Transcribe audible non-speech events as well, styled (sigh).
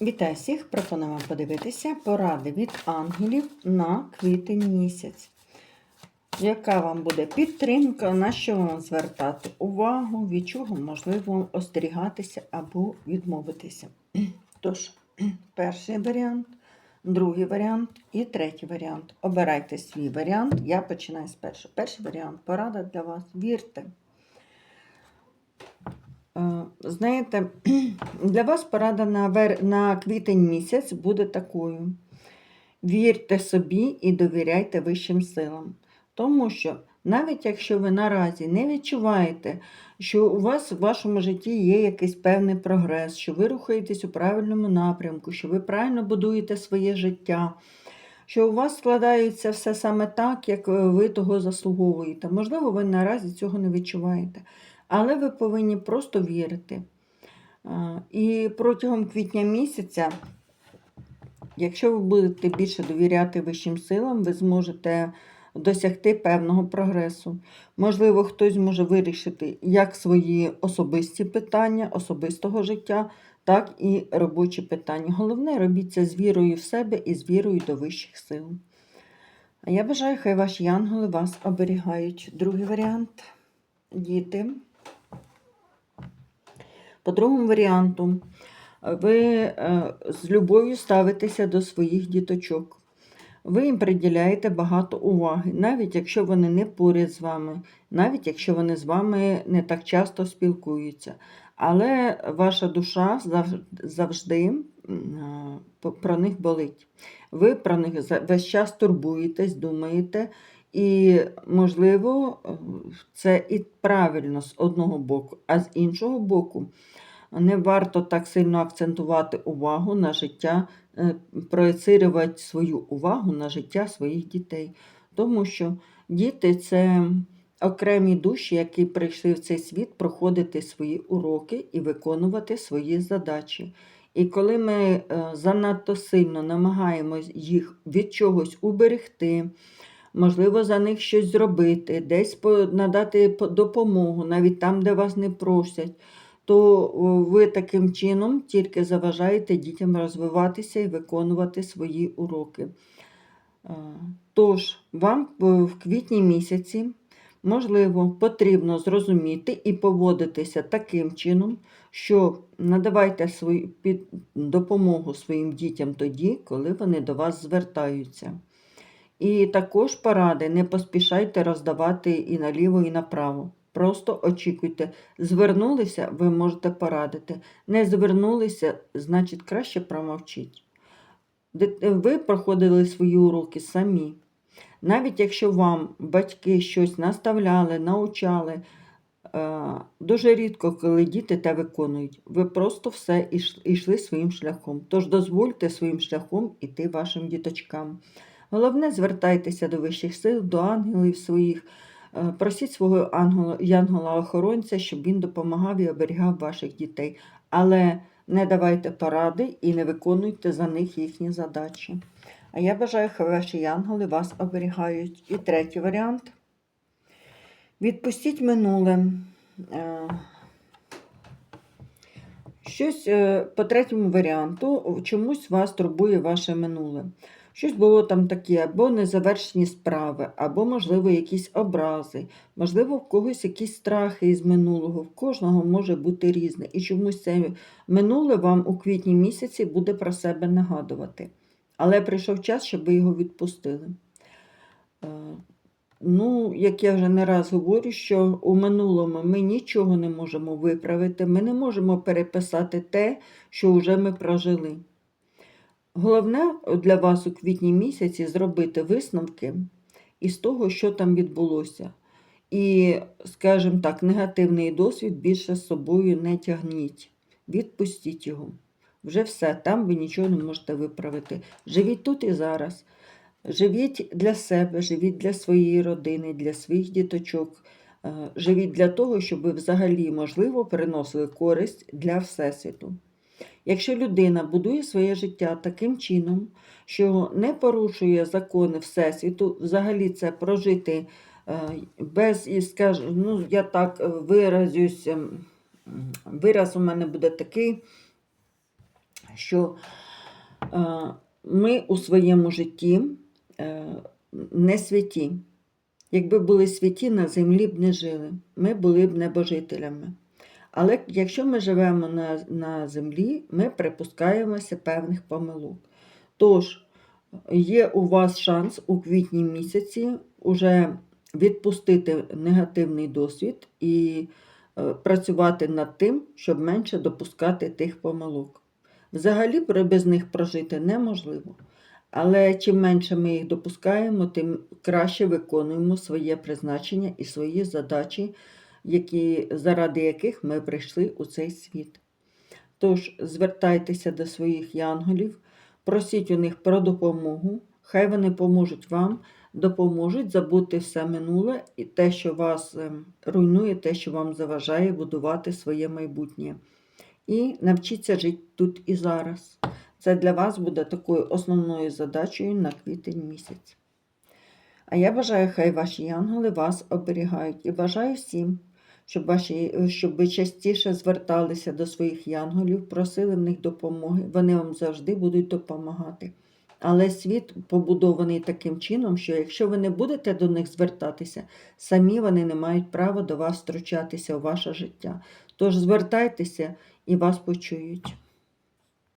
Вітаю всіх! Пропоную вам подивитися поради від ангелів на квітень місяць. Яка вам буде підтримка, на що вам звертати увагу, від чого можливо остерігатися або відмовитися. Тож, перший варіант, другий варіант і третій варіант. Обирайте свій варіант. Я починаю з першого. Перший варіант порада для вас. Вірте. Е, Знаєте, (clears throat) для вас порада на, вер... на квітень місяць буде такою. Вірте собі і довіряйте вищим силам. Тому що навіть якщо ви наразі не відчуваєте, що у вас в вашому житті є якийсь певний прогрес, що ви рухаєтесь у правильному напрямку, що ви правильно будуєте своє життя, що у вас складається все саме так, як е, ви того заслуговуєте. Можливо, ви наразі цього не відчуваєте. Але ви повинні просто вірити. І протягом квітня місяця, якщо ви будете більше довіряти вищим силам, ви зможете досягти певного прогресу. Можливо, хтось може вирішити як свої особисті питання, особистого життя, так і робочі питання. Головне, робіть це з вірою в себе і з вірою до вищих сил. А я бажаю, хай ваші янголи вас оберігають. Другий варіант діти. По другому варіанту, ви е, з любов'ю ставитеся до своїх діточок. Ви їм приділяєте багато уваги, навіть якщо вони не поряд з вами, навіть якщо вони з вами не так часто спілкуються. Але ваша душа завжди е, про них болить. Ви про них весь час турбуєтесь, думаєте. І, можливо, це і правильно з одного боку, а з іншого боку, не варто так сильно акцентувати увагу на життя, е, проєцирувати свою увагу на життя своїх дітей. Тому що діти це окремі душі, які прийшли в цей світ проходити свої уроки і виконувати свої задачі. І коли ми е, занадто сильно намагаємось їх від чогось уберегти, можливо, за них щось зробити, десь надати допомогу, навіть там, де вас не просять, то ви таким чином тільки заважаєте дітям розвиватися і виконувати свої уроки. Е, Тож, вам в в квітні місяці, можливо, потрібно зрозуміти і поводитися таким чином, що надавайте свою допомогу своїм дітям тоді, коли вони до вас звертаються. І також поради не поспішайте роздавати і наліво, і направо. Просто очікуйте. Звернулися, ви можете порадити. Не звернулися, значить краще промовчіть. Ви проходили свої уроки самі. Навіть якщо вам батьки щось наставляли, научали, е, дуже рідко, коли діти те виконують, ви просто все йшли своїм шляхом. Тож дозвольте своїм шляхом іти вашим діточкам. Головне, звертайтеся до вищих сил, до ангелів своїх. Е, Просіть свого ангела, янгола-охоронця, щоб він допомагав і оберігав ваших дітей. Але не давайте поради і не виконуйте за них їхні задачі. А я бажаю, хай ваші янголи вас оберігають. І третій варіант. Відпустіть минуле. Е, Щось е, по третьому варіанту чомусь вас турбує ваше минуле. Щось було там таке, або незавершені справи, або, можливо, якісь образи, можливо, в когось якісь страхи із минулого. В кожного може бути різне. І чомусь це минуле вам у квітні місяці буде про себе нагадувати. Але прийшов час, щоб ви його відпустили. Е, Ну, як я вже не раз говорю, що у минулому ми нічого не можемо виправити, ми не можемо переписати те, що вже ми прожили. Головне для вас у квітні місяці зробити висновки із того, що там відбулося. І, скажімо так, негативний досвід більше з собою не тягніть. Відпустіть його. Вже все, там ви нічого не можете виправити. Живіть тут і зараз. Живіть для себе, живіть для своєї родини, для своїх діточок. Е, Живіть для того, щоб ви взагалі, можливо, приносили користь для Всесвіту. Якщо людина будує своє життя таким чином, що не порушує закони Всесвіту, взагалі це прожити е, без, і скажу, ну, я так е, виразюсь, ем, вираз у мене буде такий, що е, ми у своєму житті не святі. Якби були святі, на землі б не жили. Ми були б небожителями. Але якщо ми живемо на, на землі, ми припускаємося певних помилок. Тож, є у вас шанс у квітні місяці уже відпустити негативний досвід і е, працювати над тим, щоб менше допускати тих помилок. Взагалі без них прожити неможливо. Але чим менше ми їх допускаємо, тим краще виконуємо своє призначення і свої задачі, які, заради яких ми прийшли у цей світ. Тож звертайтеся до своїх янголів, просіть у них про допомогу, хай вони поможуть вам, допоможуть забути все минуле і те, що вас ем, руйнує, те, що вам заважає будувати своє майбутнє. І навчіться жити тут і зараз. Це для вас буде такою основною задачею на квітень місяць. А я бажаю, хай ваші янголи вас оберігають і бажаю всім, щоб, ваші, щоб ви частіше зверталися до своїх янголів, просили в них допомоги. Вони вам завжди будуть допомагати. Але світ побудований таким чином, що якщо ви не будете до них звертатися, самі вони не мають права до вас втручатися у ваше життя. Тож звертайтеся і вас почують.